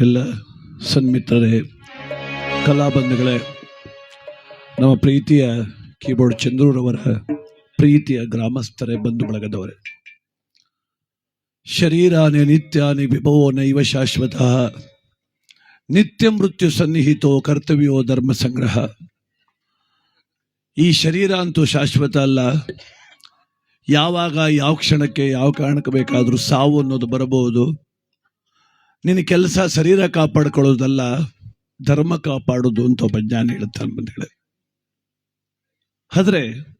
ಎಲ್ಲ ಸನ್ಮಿತ್ರರೇ, ಕಲಾಬಂಧುಗಳೇ, ನಮ್ಮ ಪ್ರೀತಿಯ ಕೀಬೋರ್ಡ್ ಚಂದ್ರೂರವರ ಪ್ರೀತಿಯ ಗ್ರಾಮಸ್ಥರೇ ಬಂಧು ಬಳಗದವರೇ ಶರೀರಾನೇ ನಿತ್ಯಾನಿ ವಿಭವೋ ನೈವ ಶಾಶ್ವತ. ನಿತ್ಯ ಮೃತ್ಯು ಸನ್ನಿಹಿತೋ ಕರ್ತವ್ಯೋ ಧರ್ಮ ಸಂಗ್ರಹ. ಈ ಶರೀರ ಅಂತೂ ಶಾಶ್ವತ ಅಲ್ಲ. ಯಾವಾಗ ಯಾವ ಕ್ಷಣಕ್ಕೆ ಯಾವ ಕಾರಣಕ್ಕೆ ಬೇಕಾದರೂ ಸಾವು ಅನ್ನೋದು ಬರಬಹುದು. ನಿನ್ನ ಕೆಲಸ ಶರೀರ ಕಾಪಾಡ್ಕೊಳ್ಳೋದಲ್ಲ, ಧರ್ಮ ಕಾಪಾಡೋದು ಅಂತ ಒಬ್ಬ ಜ್ಞಾನ ಹೇಳ್ತಾನೆ ಹೇಳಿ ಆದರೆ,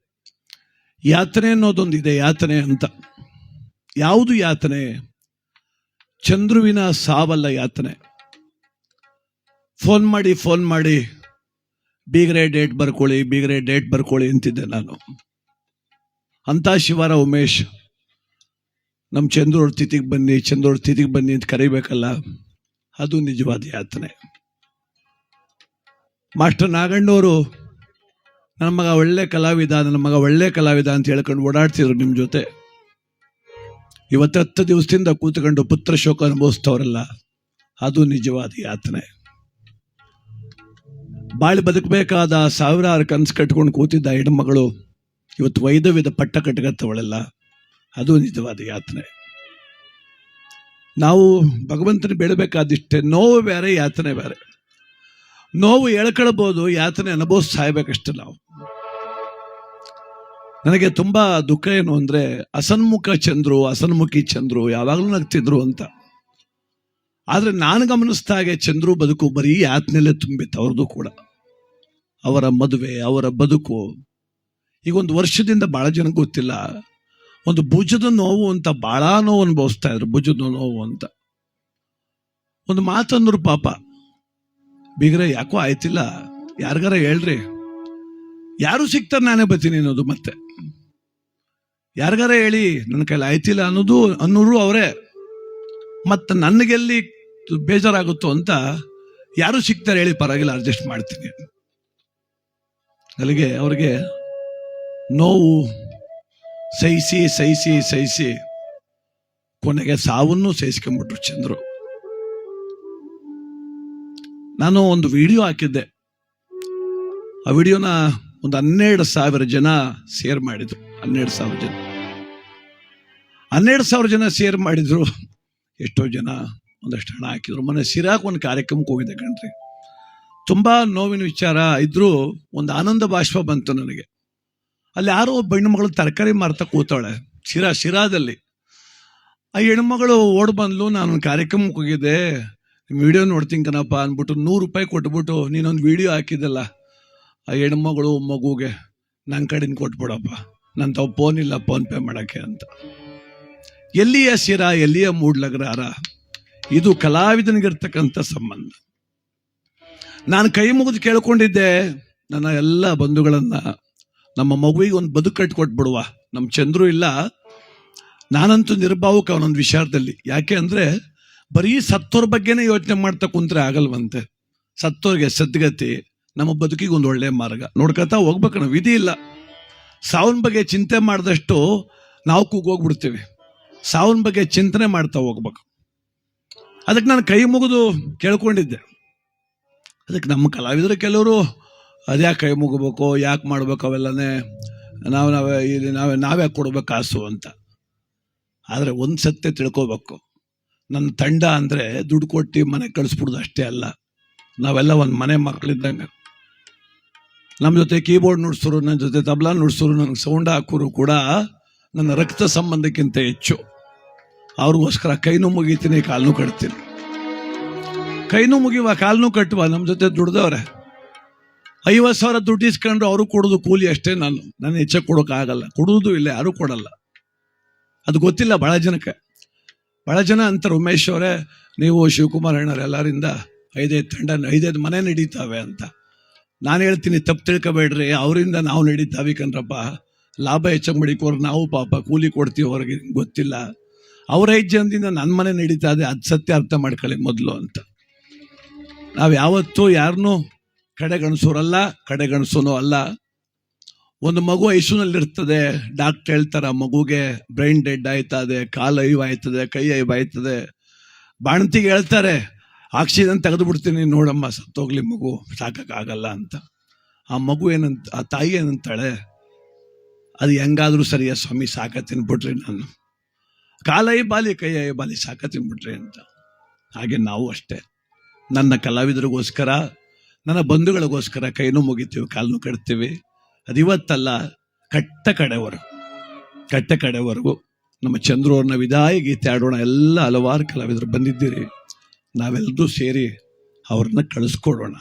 ಯಾತನೆ ಅನ್ನೋದೊಂದಿದೆ ಯಾತನೆ ಅಂತ. ಯಾವುದು ಯಾತನೆ? ಚಂದ್ರುವಿನ ಸಾವಲ್ಲ ಯಾತನೆ. ಫೋನ್ ಮಾಡಿ ಫೋನ್ ಮಾಡಿ, ಬೀಗರೆ ಡೇಟ್ ಬರ್ಕೊಳ್ಳಿ, ಬೀಗರೆ ಡೇಟ್ ಬರ್ಕೊಳ್ಳಿ ಅಂತಿದ್ದೆ ನಾನು. ಅಂತ ಶಿವರ ಉಮೇಶ್. ನಮ್ಮ ಚಂದ್ರೋಳ ತಿಥಿಗೆ ಬನ್ನಿ ಚಂದ್ರೋಳ ತಿಥಿಗೆ ಬನ್ನಿ ಅಂತ ಕರಿಬೇಕಲ್ಲ? ಅದು ನಿಜವಾದ ಯಾತನೆ. ಮಾಸ್ಟರ್ ನಾಗಣ್ಣವರು, ನನ್ನ ಮಗ ಒಳ್ಳೆ ಕಲಾವಿದ, ನನ್ನ ಮಗ ಒಳ್ಳೆ ಕಲಾವಿದ ಅಂತ ಹೇಳ್ಕೊಂಡು ಓಡಾಡ್ತಿದ್ರು ನಿಮ್ಮ ಜೊತೆ. ಇವತ್ತು ಹತ್ತು ದಿವಸದಿಂದ ಕೂತ್ಕೊಂಡು ಪುತ್ರ ಶೋಕ ಅನುಭವಿಸ್ತವ್ರಲ್ಲ ಅದು ನಿಜವಾದ ಯಾತನೆ. ಬಾಳಿ ಬದುಕಬೇಕಾದ ಸಾವಿರಾರು ಕನಸು ಕಟ್ಕೊಂಡು ಕೂತಿದ್ದ ಹೆಣ್ಮಗಳು, ಇವತ್ತು ವೈದವ್ಯದ ಪಟ್ಟ ಕಟ್ಟಗತ್ತವಳೆಲ್ಲ ಅದು ನಿಜವಾದ ಯಾತನೆ. ನಾವು ಭಗವಂತನ ಬೇಡಬೇಕಾದಿಷ್ಟೇ, ನೋವು ಬೇರೆ, ಯಾತನೆ ಬೇರೆ. ನೋವು ಎಳ್ಕೊಳ್ಬೋದು, ಯಾತನೆ ಅನುಭವ ಸಾಯ್ಬೇಕಷ್ಟೆ ನಾವು. ನನಗೆ ತುಂಬಾ ದುಃಖ ಏನು ಅಂದರೆ, ಅಸನ್ಮುಖ ಚಂದ್ರು, ಅಸನ್ಮುಖಿ ಚಂದ್ರು, ಯಾವಾಗಲೂ ನಗ್ತಿದ್ರು ಅಂತ. ಆದ್ರೆ ನಾನು ಗಮನಿಸಿದ ಹಾಗೆ ಚಂದ್ರು ಬದುಕು ಬರೀ ಯಾತನೆಲ್ಲೇ ತುಂಬಿತ್ತು, ಅವ್ರದ್ದು ಕೂಡ. ಅವರ ಮದುವೆ, ಅವರ ಬದುಕು. ಈಗ ಒಂದು ವರ್ಷದಿಂದ ಬಹಳ ಜನ ಗೊತ್ತಿಲ್ಲ. ಒಂದು ಭುಜದ ನೋವು ಅಂತ ಬಹಳ ನೋವು ಅನುಭವಿಸ್ತಾ ಇದ್ರು, ಭುಜದ ನೋವು ಅಂತ. ಒಂದು ಮಾತಂದ್ರು ಪಾಪ, ಬೀಗ್ರೆ, ಯಾಕೋ ಆಯ್ತಿಲ್ಲ? ಯಾರಿಗಾರ ಹೇಳ್ರಿ. ಯಾರು ಸಿಗ್ತಾರೆ ನಾನೇ ಬರ್ತೀನಿ ಅನ್ನೋದು ಮತ್ತೆ. ಯಾರಿಗಾರ ಹೇಳಿ, ನನ್ನ ಕೈಲಿ ಆಯ್ತಿಲ್ಲ ಅನ್ನೋದು, ಅನ್ನೋರು ಅವರೇ. ಮತ್ತೆ ನನಗೆಲ್ಲಿ ಬೇಜಾರಾಗುತ್ತೋ ಅಂತ ಯಾರು ಸಿಗ್ತಾರೆ ಹೇಳಿ ಪರವಾಗಿಲ್ಲ, ಅಡ್ಜಸ್ಟ್ ಮಾಡ್ತೀನಿ. ಅಲ್ಲಿಗೆ ಅವ್ರಿಗೆ ನೋವು ಸಹಿಸಿ ಸಹಿಸಿ ಸಹಿಸಿ ಕೊನೆಗೆ ಸಾವನ್ನು ಸಹಿಸ್ಕೊಂಡ್ಬಿಟ್ರು ಚಂದ್ರು. ನಾನು ಒಂದು ವಿಡಿಯೋ ಹಾಕಿದ್ದೆ. ಆ ವಿಡಿಯೋನ ಒಂದು ಹನ್ನೆರಡು ಸಾವಿರ ಜನ ಶೇರ್ ಮಾಡಿದ್ರು. ಹನ್ನೆರಡು ಸಾವಿರ ಜನ. ಹನ್ನೆರಡು ಸಾವಿರ ಜನ ಶೇರ್ ಮಾಡಿದ್ರು. ಎಷ್ಟೋ ಜನ ಒಂದಷ್ಟು ಹಣ ಹಾಕಿದ್ರು. ಮೊನ್ನೆ ಸಿರಾಕ್ ಒಂದು ಕಾರ್ಯಕ್ರಮಕ್ಕೆ ಹೋಗಿದ್ದೆ ಕಣ್ರಿ. ತುಂಬಾ ನೋವಿನ ವಿಚಾರ ಇದ್ರೂ ಒಂದು ಆನಂದ ಬಾಷ್ಪ ಬಂತು ನನಗೆ. ಅಲ್ಲಿ ಯಾರೋ ಒಬ್ಬ ಹೆಣ್ಣುಮಗಳು ತರಕಾರಿ ಮಾರ್ತಾ ಕೂತಾಳೆ, ಶಿರಾ, ಶಿರಾದಲ್ಲಿ. ಆ ಹೆಣ್ಮಗಳು ಓಡ್ ಬಂದ್ಲು, ನಾನು ಕಾರ್ಯಕ್ರಮಕ್ಕೆ ಹೋಗಿದ್ದೆ ವಿಡಿಯೋ ನೋಡ್ತೀನಿ ಕಣಪ್ಪ, ಅಂದ್ಬಿಟ್ಟು ನೂರು ರೂಪಾಯಿ ಕೊಟ್ಬಿಟ್ಟು ನೀನೊಂದು ವಿಡಿಯೋ ಹಾಕಿದ್ದಲ್ಲ, ಆ ಹೆಣ್ಮಗಳು ಮಗುಗೆ ನನ್ನ ಕಡೆಯಿಂದ ಕೊಟ್ಬಿಡಪ್ಪ ನನ್ನ ತಾವು ಫೋನ್ ಇಲ್ಲ ಫೋನ್ ಪೇ ಮಾಡೋಕ್ಕೆ, ಅಂತ. ಎಲ್ಲಿಯ ಶಿರ, ಎಲ್ಲಿಯ ಮೂಡ್ಲಗ್ರಾರ? ಇದು ಕಲಾವಿದನಿಗಿರ್ತಕ್ಕಂಥ ಸಂಬಂಧ. ನಾನು ಕೈ ಮುಗಿದು ಕೇಳ್ಕೊಂಡಿದ್ದೆ, ನನ್ನ ಎಲ್ಲ ಬಂಧುಗಳನ್ನ ನಮ್ಮ ಮಗುವಿಗೆ ಒಂದು ಬದುಕು ಕಟ್ಕೊಟ್ಬಿಡುವ ನಮ್ಮ ಚಂದ್ರು ಇಲ್ಲ. ನಾನಂತೂ ನಿರ್ಭಾವಕ ಅವನೊಂದು ವಿಚಾರದಲ್ಲಿ. ಯಾಕೆ ಅಂದ್ರೆ ಬರೀ ಸತ್ತೋರ್ ಬಗ್ಗೆನೇ ಯೋಚನೆ ಮಾಡ್ತಾ ಕುಂತ್ರೆ ಆಗಲ್ವಂತೆ. ಸತ್ತೋರ್ಗೆ ಸದ್ಗತಿ, ನಮ್ಮ ಬದುಕಿಗೆ ಒಂದು ಒಳ್ಳೆಯ ಮಾರ್ಗ. ನೋಡ್ಕೊತಾ ಹೋಗ್ಬೇಕು ನಾವು, ವಿಧಿ ಇಲ್ಲ. ಸಾವಿನ ಬಗ್ಗೆ ಚಿಂತೆ ಮಾಡಿದಷ್ಟು ನಾವು ಕೂಗೋಗ್ಬಿಡ್ತೀವಿ ಸಾವಿನ ಬಗ್ಗೆ ಚಿಂತನೆ ಮಾಡ್ತಾ ಹೋಗ್ಬೇಕು. ಅದಕ್ಕೆ ನಾನು ಕೈ ಮುಗಿದು ಕೇಳ್ಕೊಂಡಿದ್ದೆ. ಅದಕ್ಕೆ ನಮ್ಮ ಕಲಾವಿದರು ಕೆಲವರು ಅದ್ಯಾಕೆ ಕೈ ಮುಗಬೇಕು, ಯಾಕೆ ಮಾಡ್ಬೇಕು ಅವೆಲ್ಲನೇ ನಾವು ನಾವೇ ಇಲ್ಲಿ ನಾವೇ ನಾವೇ ಕೊಡ್ಬೇಕು ಕಾಸು ಅಂತ. ಆದರೆ ಒಂದು ಸತ್ಯ ತಿಳ್ಕೋಬೇಕು. ನನ್ನ ತಂಡ ಅಂದರೆ ದುಡ್ಡು ಕೊಟ್ಟು ಮನೆ ಕಳಿಸ್ಬಿಡ್ದು ಅಷ್ಟೇ ಅಲ್ಲ. ನಾವೆಲ್ಲ ಒಂದು ಮನೆ ಮಕ್ಕಳಿದ್ದಂಗೆ ನಮ್ಮ ಜೊತೆ ಕೀಬೋರ್ಡ್ ನುಡ್ಸೋರು ನನ್ನ ಜೊತೆ ತಬಲಾ ನುಡ್ಸೋರು, ನನಗೆ ಸೌಂಡ್ ಹಾಕೋರು ಕೂಡ ನನ್ನ ರಕ್ತ ಸಂಬಂಧಕ್ಕಿಂತ ಹೆಚ್ಚು. ಅವ್ರಿಗೋಸ್ಕರ ಕೈನೂ ಮುಗಿತೀನಿ, ಕಾಲ್ನೂ ಕಟ್ತೀನಿ. ಕೈನೂ ಮುಗಿವ ಕಾಲ್ನೂ ಕಟ್ಟುವ ನಮ್ಮ ಜೊತೆ ದುಡ್ದವ್ರೆ. ಐವತ್ತು ಸಾವಿರ ದುಡ್ಡು ಇಸ್ಕೊಂಡ್ರು ಅವರು ಕೊಡೋದು ಕೂಲಿ ಅಷ್ಟೇ ನಾನು. ನಾನು ಹೆಚ್ಚಾಗಿ ಕೊಡೋಕ್ಕಾಗಲ್ಲ. ಕೊಡುವುದು ಇಲ್ಲ, ಯಾರು ಕೊಡಲ್ಲ. ಅದು ಗೊತ್ತಿಲ್ಲ ಬಹಳ ಜನಕ್ಕೆ. ಬಹಳ ಜನ ಅಂತಾರೆ ಉಮೇಶ್ ಅವರೇ, ನೀವು ಶಿವಕುಮಾರ್ ಎಲ್ಲರಿಂದ ಐದೈದು ತಂಡ, ಐದೈದು ಮನೆ ನಡೀತಾವೆ ಅಂತ. ನಾನು ಹೇಳ್ತೀನಿ, ತಪ್ಪು ತಿಳ್ಕೊಬೇಡ್ರಿ. ಅವರಿಂದ ನಾವು ನಡೀತಾವೆ ಕಣ್ರಪ್ಪ. ಲಾಭ ಹೆಚ್ಚಾಗಿ ಮಡಿಕೋರು ನಾವು ಪಾಪ ಕೂಲಿ ಕೊಡ್ತೀವಿ ಅವ್ರಿಗೆ, ಗೊತ್ತಿಲ್ಲ. ಅವ್ರ ಐದು ಜನದಿಂದ ನನ್ನ ಮನೆ ನಡೀತಾ ಇದೆ, ಅದು ಸತ್ಯ ಅರ್ಥ ಮಾಡ್ಕೊಳ್ಳಿ ಮೊದಲು ಅಂತ. ನಾವು ಯಾವತ್ತೂ ಯಾರನ್ನೂ ಕಡೆಗಣಿಸೋರಲ್ಲ, ಕಡೆಗಣಿಸೋನು ಅಲ್ಲ. ಒಂದು ಮಗು ಐಸುನಲ್ಲಿರ್ತದೆ ಡಾಕ್ಟರ್ ಹೇಳ್ತಾರೆ, ಮಗುಗೆ ಬ್ರೈನ್ ಡೆಡ್ ಆಯ್ತದೆ, ಕಾಲು ಐವ್ ಆಯ್ತದೆ ಕೈ ಐವ್ ಆಯ್ತದೆ ಬಾಣಂತಿಗೆ ಹೇಳ್ತಾರೆ, ಆಕ್ಸಿಜನ್ ತೆಗೆದು ಬಿಡ್ತೀನಿ ನೋಡಮ್ಮ, ಸತ್ತೋಗ್ಲಿ ಮಗು, ಸಾಕಕ್ಕಾಗಲ್ಲ ಅಂತ. ಆ ಮಗು ಏನಂತ, ಆ ತಾಯಿ ಏನಂತಾಳೆ, ಅದು ಹೆಂಗಾದ್ರೂ ಸರಿಯ ಸ್ವಾಮಿ ಸಾಕ ತಿನ್ಬಿಟ್ರಿ ನಾನು. ಕಾಲೈ ಬಾಲಿ ಕೈಯ ಬಾಲಿ ಸಾಕ ತಿನ್ಬಿಟ್ರಿ ಅಂತ. ಹಾಗೆ ನಾವು ಅಷ್ಟೇ. ನನ್ನ ಕಲಾವಿದರಿಗೋಸ್ಕರ ನನ್ನ ಬಂಧುಗಳಿಗೋಸ್ಕರ ಕೈನೂ ಮುಗಿತೀವಿ ಕಾಲನ್ನು ಕಟ್ತೀವಿ ಅದಿವತ್ತಲ್ಲ ಕಟ್ಟ ಕಡೆವರು, ಕಟ್ಟ ಕಡೆವರೆಗೂ ನಮ್ಮ ಚಂದ್ರು ಅವ್ರನ್ನ ವಿದಾಯ ಗೀತೆ ಆಡೋಣ ಎಲ್ಲ ಹಲವಾರು ಕಲಾವಿದರು ಬಂದಿದ್ದೀರಿ. ನಾವೆಲ್ಲರೂ ಸೇರಿ ಅವ್ರನ್ನ ಕಳಿಸ್ಕೊಡೋಣ.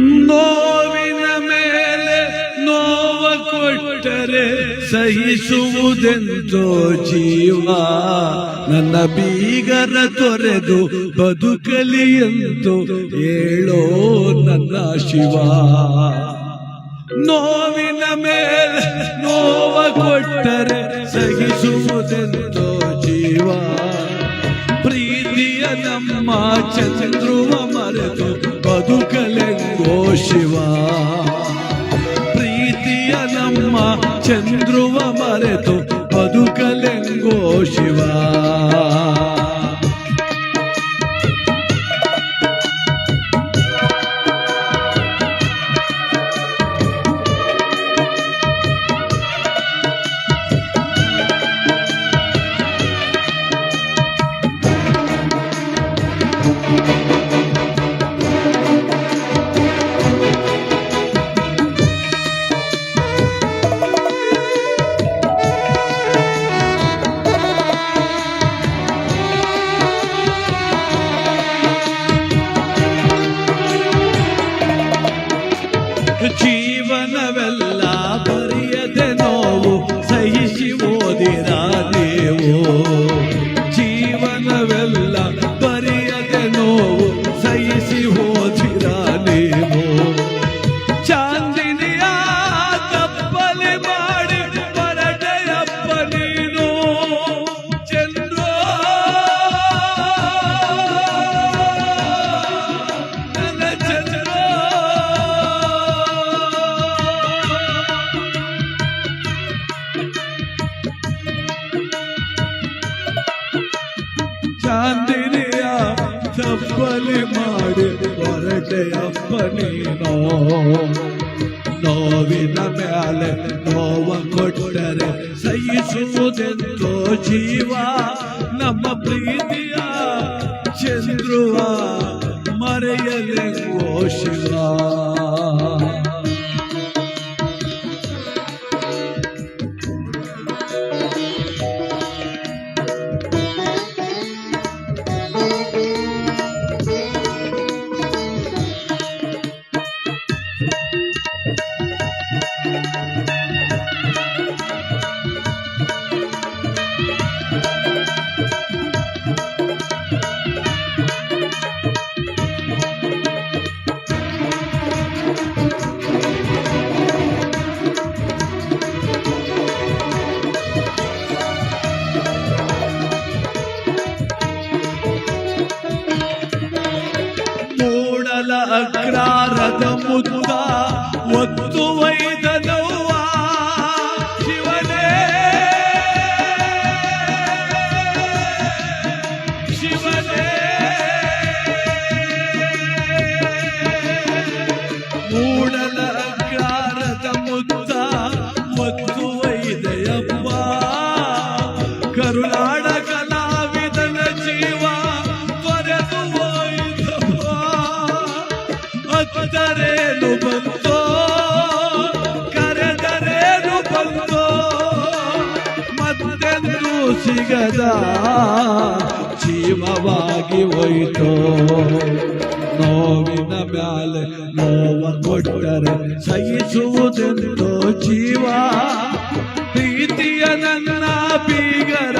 ನೋವಿನ ಮೇಲೆ ನೋವ ಕೊಟ್ಟರೆ ಸಹಿಸುವುದೆಂದೋ ಜೀವ. ನನ್ನ ಬೀಗರ ತೊರೆದು ಬದುಕಲಿ ಎಂದು ಹೇಳೋ ನನ್ನ ಶಿವ. ನೋವಿನ ಮೇಲೆ ನೋವ ಕೊಟ್ಟರೆ ಸಹಿಸುವುದೆಂದೋ ಜೀವ. ಪ್ರೀತಿಯ ನಮ್ಮ ಚಂದ್ರುವ ಮರೆತು ಬದುಕಲೆಂಗೋ ಶಿವ ಪ್ರೀತಿಯ ನಮ್ಮ ಚಂದ್ರುವ ಮರೆತು ಬದುಕಲೆಂಗೋ ಶಿವ ಜೀವನವೆಲ್ಲ ಹೊರಟೆಯಪ್ಪ ನೀನೋ ನೋವಿನ ಮೇಲೆ ನೋವ ಕೊಟ್ಟರೆ ಸಹಿಸುವುದೆಂದೋ ಜೀವ. ನಮ್ಮ ಪ್ರೀತಿಯ अकरा रथ मुद्दा वत्तुवै ಸಿಗದ ಜೀವವಾಗಿ ಹೋಯಿತು. ನೋವಿನ ಮ್ಯಾಲೆ ನೋವ ಕೊಟ್ಟರೆ ಸಹಿಸುವುದೆಂದು ಜೀವ. ಪ್ರೀತಿಯ ನನ್ನ ಬೀಗರ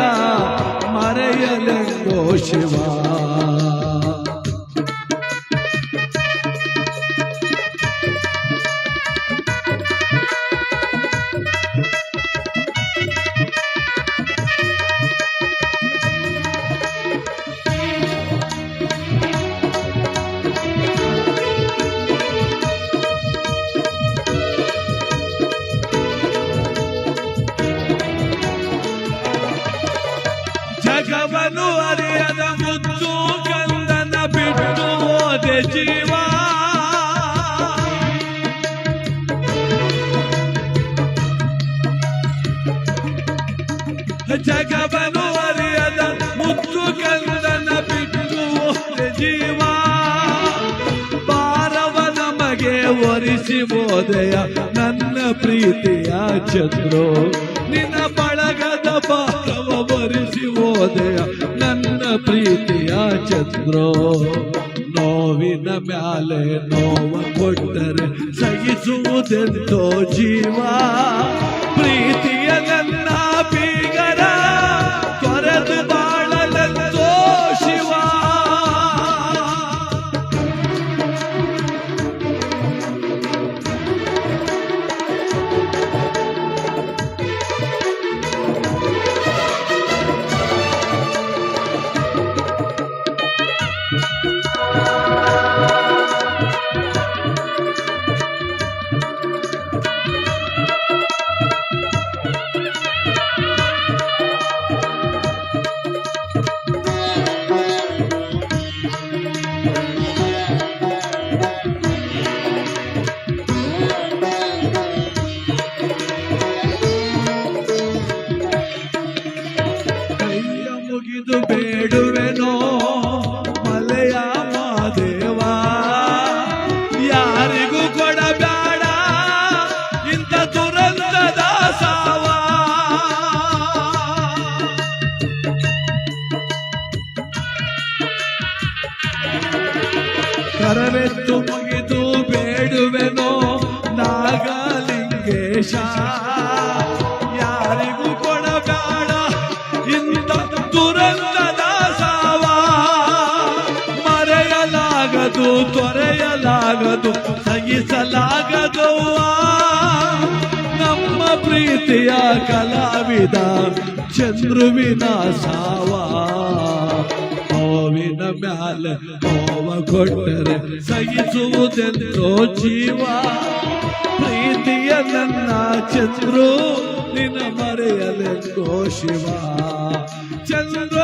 ಮರೆಯಲೆಂದೋ ಶಿವ. ನಮಗೆ ಮೋದಯ ನನ್ನ ಪ್ರೀತಿಯ ಚಂದ್ರೋ ನಿನ್ನ ಬಳಗದ ಪಾತ್ರವ ವರಿಸಿ ಮೋದಯ ನನ್ನ ಪ್ರೀತಿಯ ಚಂದ್ರೋ ನೋವಿನ ಮ್ಯಾಲೆ ನೋವ ಕೊಟ್ಟರೆ ಸಹಿಸುವುದೆಂದೋ ಜೀವ. ಪ್ರೀತಿಯ ನಾಗಲಿಂಗೇಶ ಯಾರಿಗೂ ಕೊಡಬೇಡ ಇಂಥ ದುರಂತದ ಸಾವ. ಮರೆಯಲಾಗದು, ತೊರೆಯಲಾಗದು ಸಹಿಸಲಾಗದವ್ವ ನಮ್ಮ ಪ್ರೀತಿಯ ಕಲಾವಿದ ಚಂದ್ರುವಿನ ಸಾವ. ನೋವಿನ ಮ್ಯಾಲೆ ನೋವ ಕೊಟ್ಟರೆ ಸಹಿಸುವುದೆಂದೋ ಜೀವ. ನನ್ನ ಚಂದ್ರು ನಿನ್ನ ಮರೆಯಲೆಂದೋ ಶಿವ. ಚಂದ್ರ